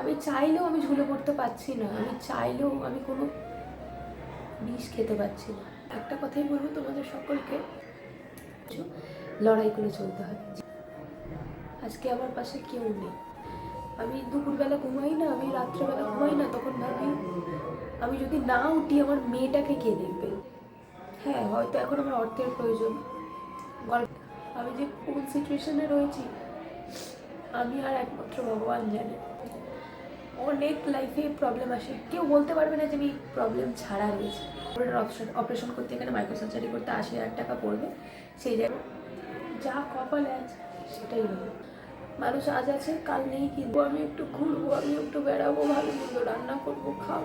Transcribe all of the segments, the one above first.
আমি চাইলেও আমি ঝুলে পড়তে পারছি না। আমি চাইলেও আমি কোনো বিষ খেতে পারছি না। একটা কথাই বলব, তোমাদের সকলকে, লড়াই করে চলতে হয় আজকে আমার পাশে কেউ নেই। আমি দুপুরবেলা ঘুমাই না, আমি রাত্রেবেলা ঘুমাই না, তখন ভাবি আমি যদি না উঠি, আমার মেয়েটাকে কে দেখবে? হ্যাঁ হয়তো এখন আমার অর্থের প্রয়োজন। গল্প আমি যে কোন সিচুয়েশনে রয়েছি, আমি আর একমাত্র ভগবান জানে। অনেক লাইফে প্রবলেম আসে। কেউ বলতে পারবে না যে আমি প্রবলেম ছাড়া রয়েছে। অপারেশন করতে এখানে মাইক্রো সার্জারি করতে আশি হাজার টাকা পড়বে। সেই জায়গায় যা কপালে আছে সেটাই হলো। মানুষ আজ আছে, কাল নেই কিন্তু আমি একটু ঘুরবো, আমি একটু বেড়াবো, ভালো মন্দ রান্না করব, খাব।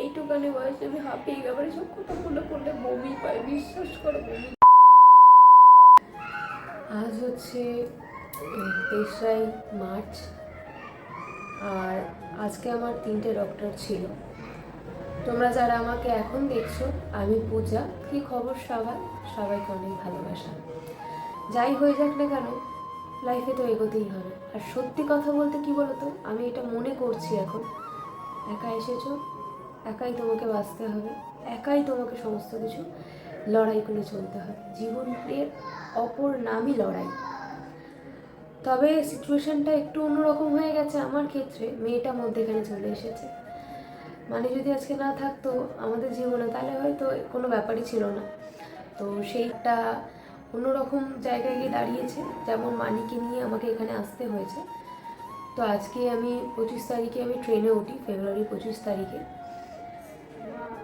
এইটুকানি বয়সে আমি হাঁপিয়ে গেলে সব কথা বলে পড়লে বমি পাই বিশ্বাস করো বমি। আজ হচ্ছে তেসরাই মার্চ। আর আজকে আমার তিনটে ডক্টর ছিল। তোমরা যারা আমাকে এখন দেখছ, আমি পূজা। কি খবর সবার সবাইকে অনেক ভালোবাসা। যাই হয়ে যাক না কেন লাইফে তো এগোতেই হবে। আর সত্যি কথা বলতে কি বলতো, আমি এটা মনে করছি এখন। একা এসেছ, একাই তোমাকে বাঁচতে হবে, একাই তোমাকে সমস্ত কিছু লড়াই করে চলতে হবে। জীবনের অপর নামই লড়াই। তবে সিচুয়েশনটা একটু অন্যরকম হয়ে গেছে আমার ক্ষেত্রে। মেয়েটা মধ্যেখানে চলে এসেছে। মানে যদি আজকে না থাকতো আমাদের জীবনে, তাহলে হয়তো কোনো ব্যাপারই ছিল না। তো সেইটা অন্যরকম জায়গায় গিয়ে দাঁড়িয়েছে, যেমন মানিকে নিয়ে আমাকে এখানে আসতে হয়েছে। তো আজকে আমি পঁচিশ তারিখে আমি ট্রেনে উঠি ফেব্রুয়ারি পঁচিশ তারিখে।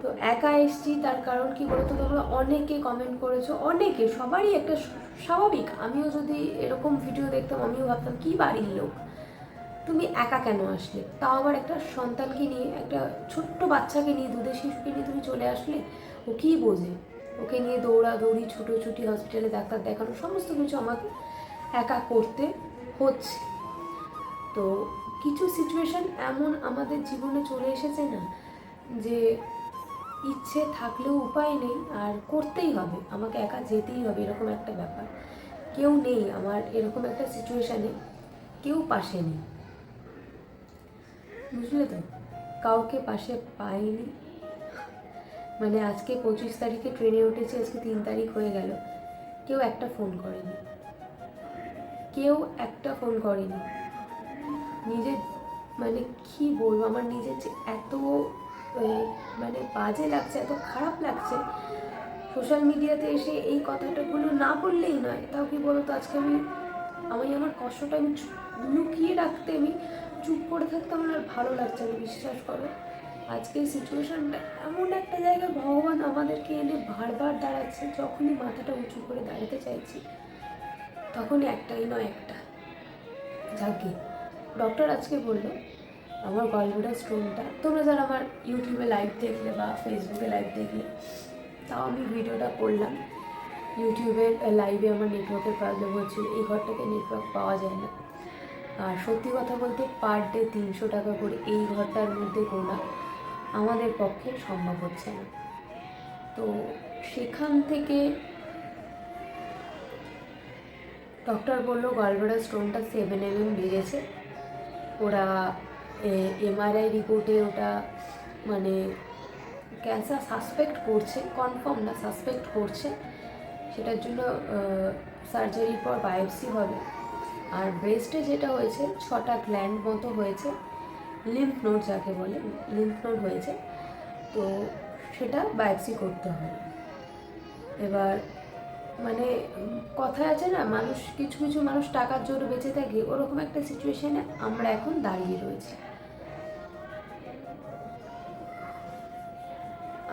তো একা এসছি, তার কারণ কি বলতো তোমরা? অনেকে কমেন্ট করেছ, অনেকে, সবারই একটা স্বাভাবিক। আমিও যদি এরকম ভিডিও দেখতাম, আমিও ভাবতাম, কি বাড়ির লোক? তুমি একা কেন আসলে? তাও আবার একটা সন্তানকে নিয়ে, একটা ছোট্ট বাচ্চাকে নিয়ে, দুধের শিশুকে নিয়ে তুমি চলে আসলে? ও কী বোঝে? ওকে নিয়ে দৌড়া দৌড়ি ছুটোছুটি, হসপিটালে ডাক্তার দেখানো, সমস্ত কিছু আমাকে একা করতে হচ্ছে। তো কিছু সিচুয়েশন এমন আমাদের জীবনে চলে এসেছে না, যে ইচ্ছে থাকলেও উপায় নেই, আর করতেই হবে। আমাকে একা যেতেই হবে, এরকম একটা ব্যাপার। কেউ নেই আমার এরকম একটা সিচুয়েশানে কেউ পাশে নেই। বুঝলে তো? কাউকে পাশে পাইনি। মানে আজকে পঁচিশ তারিখে ট্রেনে উঠেছি, আজকে তিন তারিখ হয়ে গেল। কেউ একটা ফোন করেনি। কেউ একটা ফোন করেনি। নিজের মানে কি বলব? আমার নিজের যে এত মানে বাজে লাগছে, এত খারাপ লাগছে। সোশ্যাল মিডিয়াতে এসে এই কথাটাগুলো না বললেই নয়। তাও কি বলতো, আজকে আমি আমি আমার কষ্টটা আমি লুকিয়ে রাখতে আমি চুপ করে থাকতে আমার আর ভালো লাগছে না, বিশ্বাস করো। আজকের সিচুয়েশানটা এমন একটা জায়গায় ভগবান আমাদেরকে এনে বারবার দাঁড়াচ্ছে, যখনই মাথাটা উঁচু করে দাঁড়াতে চাইছি, তখনই একটাই নয় একটা। যাকে ডক্টর আজকে বলল আমার গলব্লাডার স্টোনটা তোমরা যারা আমার ইউটিউবে লাইভ দেখলে বা ফেসবুকে লাইভ দেখলে, তাও আমি ভিডিওটা করলাম। ইউটিউবের লাইভে আমার নেটওয়ার্কের প্রবলেম হচ্ছিল এই ঘরটাকে নেটওয়ার্ক পাওয়া যায় না। আর সত্যি কথা বলতে পার ডে তিনশো টাকা করে এই ঘরটার মধ্যে গোনা আমাদের পক্ষে সম্ভব হচ্ছে না। তো সেখান থেকে ডক্টর বলল গলব্লাডার স্টোনটা সেভেন এম বেড়েছে। ওরা এমআরআই রিপোর্টে ওটা মানে ক্যান্সার সাসপেক্ট করছে কনফার্ম না সাসপেক্ট করছে। সেটার জন্য সার্জারির পর বায়োপসি হবে। আর ব্রেস্টে যেটা হয়েছে, ছটা গ্ল্যান্ড মতো হয়েছে লিম্ফ নোড যাকে বলে লিম্ফ নোড হয়েছে। তো সেটা বায়োপসি করতে হবে। এবার মানে কথায় আছে না, মানুষ, কিছু কিছু মানুষ টাকার জোরে বেঁচে থাকে, ওরকম একটা সিচুয়েশনে আমরা এখন দাঁড়িয়ে রয়েছি।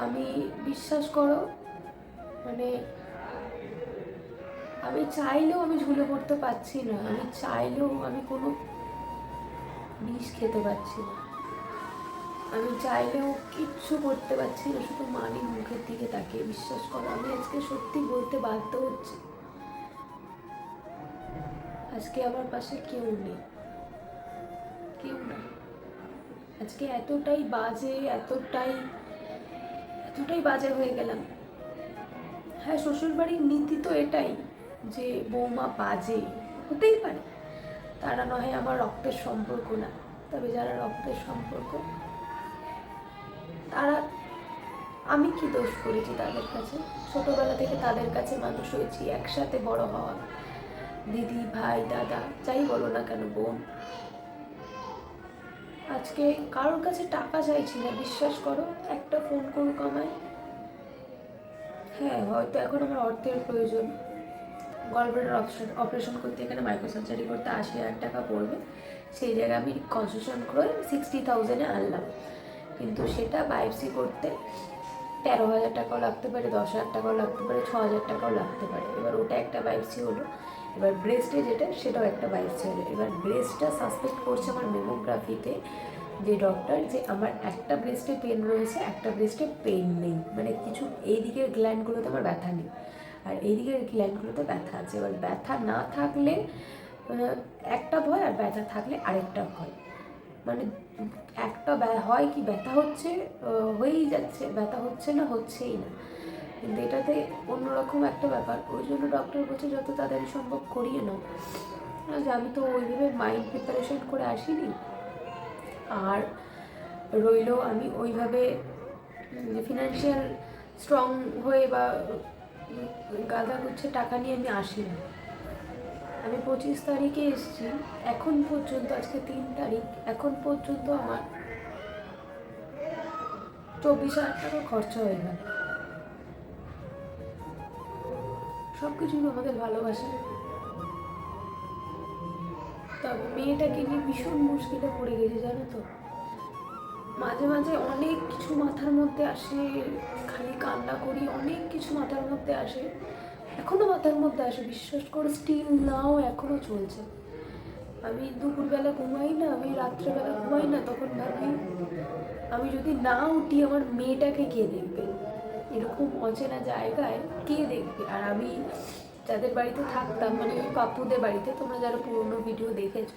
আমি বিশ্বাস করো মানে আমি চাইলেও আমি ঝুলে পড়তে পারছি না। আমি চাইলেও আমি কোনো বিষ খেতে পারছি না। আমি চাইলেও কিচ্ছু করতে পারছি না, শুধু মানির মুখের দিকে তাকিয়ে বিশ্বাস করো, আমি আজকে সত্যি বলতে বাধ্য হচ্ছি। আজকে আমার পাশে কেউ নেই। কেউ নেই। আজকে এতটাই বাজে, এতটাই এতটাই বাজে হয়ে গেলাম। হ্যাঁ শ্বশুরবাড়ির নীতি তো এটাই যে বৌমা বাজে, হতেই পারে। তারা নয় আমার রক্তের সম্পর্ক না। তবে যারা রক্তের সম্পর্ক, তারা, আমি কি দোষ করেছি তাদের কাছে? ছোটবেলা থেকে তাদের কাছে মানুষ হয়েছি, একসাথে বড় হওয়া। দিদি, ভাই, দাদা, যাই বলো না কেন, বোন আজকে কারোর কাছে টাকা চাইছি না, বিশ্বাস করো, একটা ফোন করুক আমায়। হ্যাঁ হয়তো এখন আমার অর্থের প্রয়োজন। গলব্লাডার অপারেশন অপারেশন করতে এখানে মাইক্রো সার্জারি করতে আশি হাজার টাকা পড়বে। সেই জায়গায় আমি কনসেশন করে সিক্সটি থাউজেন্ডে আনলাম। কিন্তু সেটা বায়োপসি করতে তেরো হাজার টাকাও লাগতে পারে, দশ হাজার টাকাও লাগতে পারে, ছ হাজার টাকাও লাগতে পারে। এবার ওটা একটা বায়োপসি হলো। এবার ব্রেস্টে যেটা, সেটাও একটা বায়োপসি হলো এবার ব্রেস্টটা সাসপেক্ট করছে আমার মেমোগ্রাফিতে যে ডক্টর যে আমার একটা ব্রেস্টে পেন রয়েছে, একটা ব্রেস্টে পেন নেই। মানে কিছু এই দিকের গ্ল্যান্ডগুলোতে আমার ব্যথা নেই। আর এই দিকের গ্ল্যান্ডগুলোতে ব্যথা আছে। এবার ব্যথা না থাকলে একটা ভয় আর ব্যথা থাকলে আরেকটা ভয়। মানে একটা হয় কি, ব্যথা হচ্ছে হয়েই যাচ্ছে, ব্যথা হচ্ছে না, হচ্ছেই না। কিন্তু এটাতে অন্যরকম একটা ব্যাপার। ওই জন্য ডক্টর বলছে, যত তাড়াতাড়ি সম্ভব করিয়ে নাও। যে আমি তো ওইভাবে মাইন্ড প্রিপারেশন করে আসিনি। আর রইল আমি ওইভাবে ফিনান্সিয়াল স্ট্রং হয়ে বা গাদা গুচ্ছে টাকা নিয়ে আমি আসিনি। আমি পঁচিশ তারিখে এসেছি। এখন পর্যন্ত, আজকে তিন তারিখ, এখন পর্যন্ত আমার চব্বিশ হাজার টাকা খরচা হয়ে গেল। সব কিছুই আমাদের ভালোবাসে। তবে মেয়েটাকে নিয়ে ভীষণ মুশকিলে পড়ে গেছে, জানো তো? মাঝে মাঝে অনেক কিছু মাথার মধ্যে আসে, খালি কান্না করি, অনেক কিছু মাথার মধ্যে আসে। এখনও মাথার মধ্যে আসে, বিশ্বাস করে স্টিল নাও এখনও চলছে। আমি দুপুরবেলা ঘুমাই না, আমি রাত্রেবেলা ঘুমাই না, তখন ভাবি, আমি যদি না উঠি, আমার মেয়েটাকে কে দেখবে? এরকম অচেনা জায়গায় কে দেখবে? আর আমি যাদের বাড়িতে থাকতাম মানে ওই পাপ্পুদের বাড়িতে তোমরা যারা পুরোনো ভিডিও দেখেছ,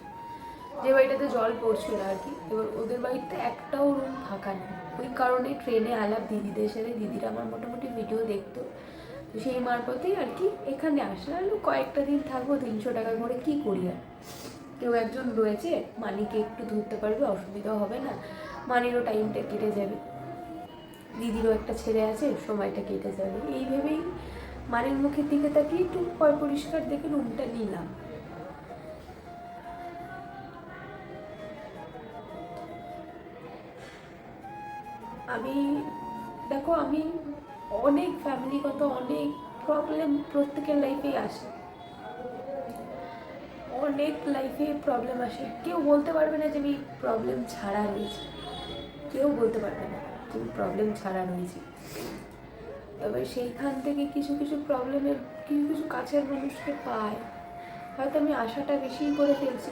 যে বাড়িটাতে জল পড়ছিল আর কি, এবার ওদের বাড়িতে একটাও রুম ফাঁকা নেই। ওই কারণে ট্রেনে আলাপ দিদিদের সাথে, দিদিরা আমার মোটামুটি ভিডিও দেখতো। তো সেই মারফতেই আর কি এখানে আসলে আর কয়েকটা দিন থাকব, তিনশো টাকা করে কি করি আর? কেউ একজন রয়েছে, মানিকে একটু ধরতে পারবে, অসুবিধা হবে না। মানিরও টাইমটা কেটে যাবে। দিদিরও একটা ছেলে আছে, সময়টা কেটে যাবে এই ভেবেই মানির মুখের দিকে তাকিয়ে একটু পয় পরিষ্কার দেখে রুমটা নিলাম। আমি, দেখো আমি অনেক ফ্যামিলিগত অনেক প্রবলেম প্রত্যেকের লাইফেই আসে। অনেক লাইফে প্রবলেম আসে। কেউ বলতে পারবে না যে আমি প্রবলেম ছাড়া রয়েছি। কেউ বলতে পারবে না। আমি প্রবলেম ছাড়া রয়েছি। তবে সেইখান থেকে কিছু কিছু প্রবলেমের কিছু কিছু কাছের মানুষকে পায় হয়তো আমি আশাটা বেশি করে ফেলছি।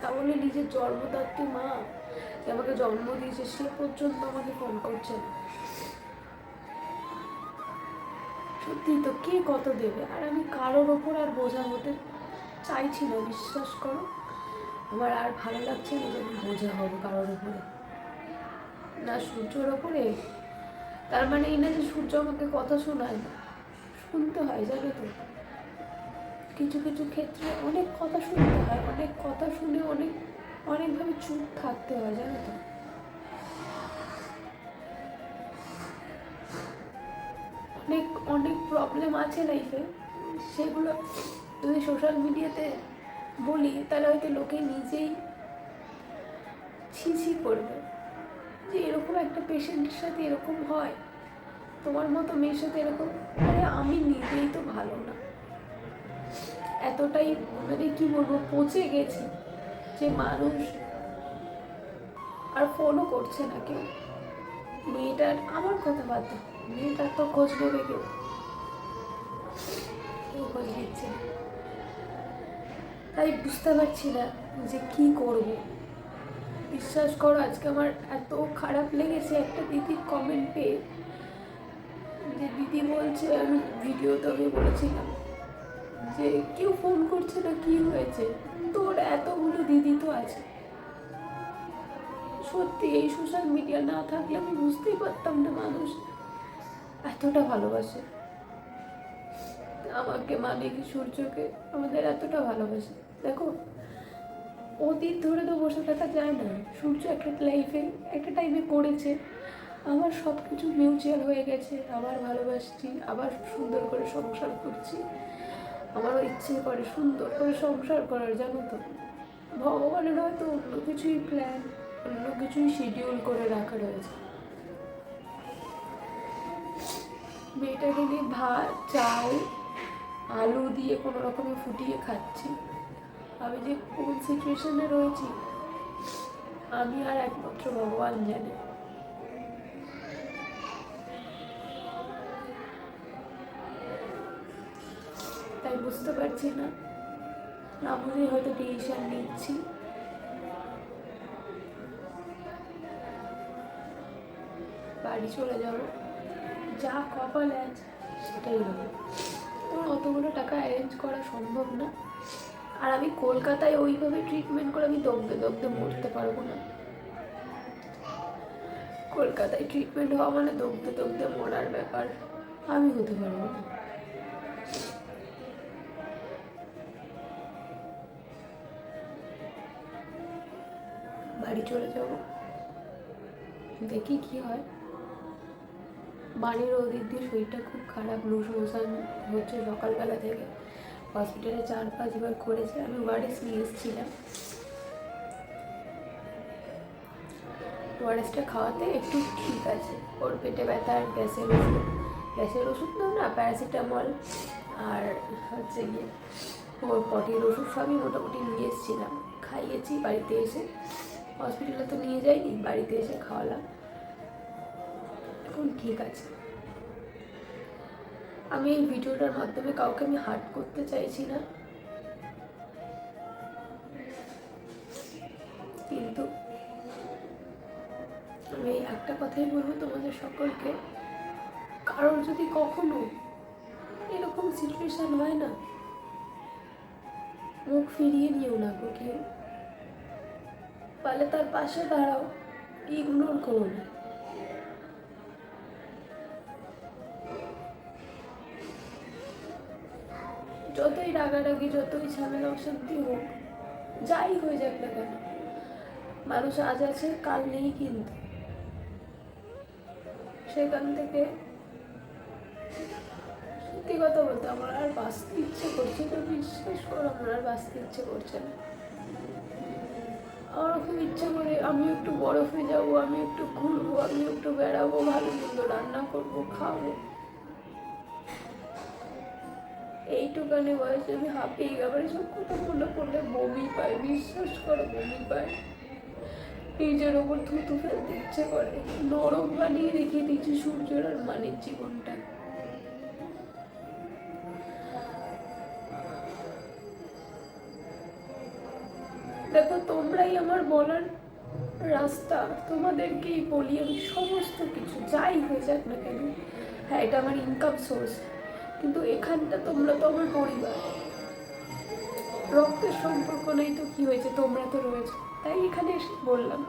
তাহলে নিজের জন্মদাত্রী মা যে আমাকে জন্ম দিয়েছে, সে পর্যন্ত আমাকে ফোন করছে না। সত্যি তো কে কত দেবে? আর আমি কারোর ওপর আর বোঝা হতে চাইছি না, বিশ্বাস করো। আমার আর ভালো লাগছে না যে আমি বোঝা হব কারোর ওপরে না, সূর্যর ওপরে। তার মানে এই না যে সূর্য আমাকে কথা শোনায় না, শুনতে হয়, জানো তো। কিছু কিছু ক্ষেত্রে অনেক কথা শুনতে হয়, অনেক কথা শুনে অনেক, অনেকভাবে চুপ থাকতে হয়, জানো তো। অনেক অনেক প্রবলেম আছে লাইফে সেগুলো যদি সোশ্যাল মিডিয়াতে বলি, তাহলে হয়তো লোকে নিজেই ছি ছি করবে। একটা পেশেন্টের সাথে এরকম হয়, তোমার মতো মেয়ের সাথে এরকম, আরে আমি নিজেই তো ভালো না। এতটাই মানে কি বলব, পচে গেছি যে মানুষ আর ফোনও করছে না কেউ। মেয়েটার আমার কথা বাদ মেয়েটার তো খোঁজ নেবে কেউ। কেউ খোঁজ নিচ্ছে তাই বুঝতে পারছি না যে কি করব। বিশ্বাস করো, আজকে আমার এত খারাপ লেগেছে। একটা দিদির কমেন্ট পেয়ে, যে দিদি বলছে, আমি ভিডিওতে আমি বলেছিলাম যে, কেউ ফোন করছে না, কি হয়েছে? তোর এতগুলো দিদি তো আছে। সত্যি, এই সোশ্যাল মিডিয়া না থাকলে আমি বুঝতেই পারতাম না মানুষ এতটা ভালোবাসে। আমাকে মানে কি সূর্যকে? আমাদের এতটা ভালোবাসে। দেখো অতীত ধরে তো বসে থাকা যায় না। সূর্য একটা লাইফে একটা টাইমে করেছে। আমার সব কিছু মিউচুয়াল হয়ে গেছে। আবার ভালোবাসছি, আবার সুন্দর করে সংসার করছি। আমারও ইচ্ছে করে সুন্দর করে সংসার করার, জানো তো। ভগবানের হয়তো অন্য কিছুই প্ল্যান অন্য কিছুই শিডিউল করে রাখা রয়েছে। মেয়েটাকে নিয়ে ভাত, চাল, আলু দিয়ে কোনো রকমে ফুটিয়ে খাচ্ছি। আমি যে কোন সিচুয়েশনে রয়েছি, আমি আর একমাত্র ভগবান জানি। তাই বুঝতে পারছি না না বুঝে হয়তো ডিসিশন নিচ্ছি। বাড়ি চলে যাব, যা কপাল আছে সেটাই হবে তোমার অতগুলো টাকা অ্যারেঞ্জ করা সম্ভব না। আর আমি কলকাতায় ওইভাবে ট্রিটমেন্ট করে আমি দগ্ধে দগ্ধে মরতে পারব না। কলকাতায় ট্রিটমেন্ট হওয়া মানে দগ্ধে দগ্ধে মরার ব্যাপার। আমি হতে পারব না। বাড়ি চলে যাব। দেখি কি হয়। বাড়ির ওদিক দিয়ে শরীরটা খুব খারাপ, লুজ হচ্ছে সকালবেলা থেকে। হসপিটালে চার পাঁচবার করেছে, আমি ওয়ারেস নিয়ে এসেছিলাম। ওয়ারেসটা খাওয়াতে একটু ঠিক আছে, ওর পেটে ব্যথা আর গ্যাসের ওষুধ। গ্যাসের ওষুধ নাও না, প্যারাসিটামল আর হচ্ছে গিয়ে ওর পটির ওষুধ সবই মোটামুটি নিয়ে এসেছিলাম। খাইয়েছি, বাড়িতে এসে। হসপিটালে তো নিয়ে যাইনি, বাড়িতে এসে খাওয়ালাম। এখন ঠিক আছে। আমি এই ভিডিওটার মাধ্যমে কাউকে আমি হার্ট করতে চাইছি না। কিন্তু আমি একটা কথাই বলব তোমাদের সকলকে, কারোর যদি কখনো এরকম সিচুয়েশন হয় না, মুখ ফিরিয়ে নিও না কেউ পারলে তার পাশে দাঁড়াও ইগনোর করো না যতই রাগারাগি, যতই ঝামেলা অশান্তি হোক, যাই হয়ে যাক না কেন, মানুষ আজ আছে, কাল নেই কিন্তু। সেখান থেকে সত্যি কথা বলতে আমার আর বাঁচতে ইচ্ছে করছে না, বিশ্বাস করো, আমার আর বাঁচতে ইচ্ছে করছে না। আমার খুব ইচ্ছে করে আমি একটু বরফে যাব, আমি একটু ঘুরবো, আমি একটু বেড়াবো, ভালো মন্দ রান্না করব, খাব। এইটুকানি বয়সে আমি হাঁপিয়ে গেবার সব কথা মনে পড়লে বমি পাই বিশ্বাস করো বমি পাই নিজের ওপর থুতু ফেলতে ইচ্ছে করে। নরম বানিয়ে রেখে দিয়েছি সূর্যের আর মানের জীবনটা। দেখো, তোমরাই আমার বলার রাস্তা। তোমাদেরকেই বলি আমি সমস্ত কিছু, যাই হয়ে যাক না কেন। হ্যাঁ এটা আমার ইনকাম সোর্স কিন্তু এখানটা তোমরা তো আমার পরিবার। রক্তের সম্পর্ক নেই তো কি হয়েছে? তোমরা তো রয়েছে। তাই এখানে এসে বললাম।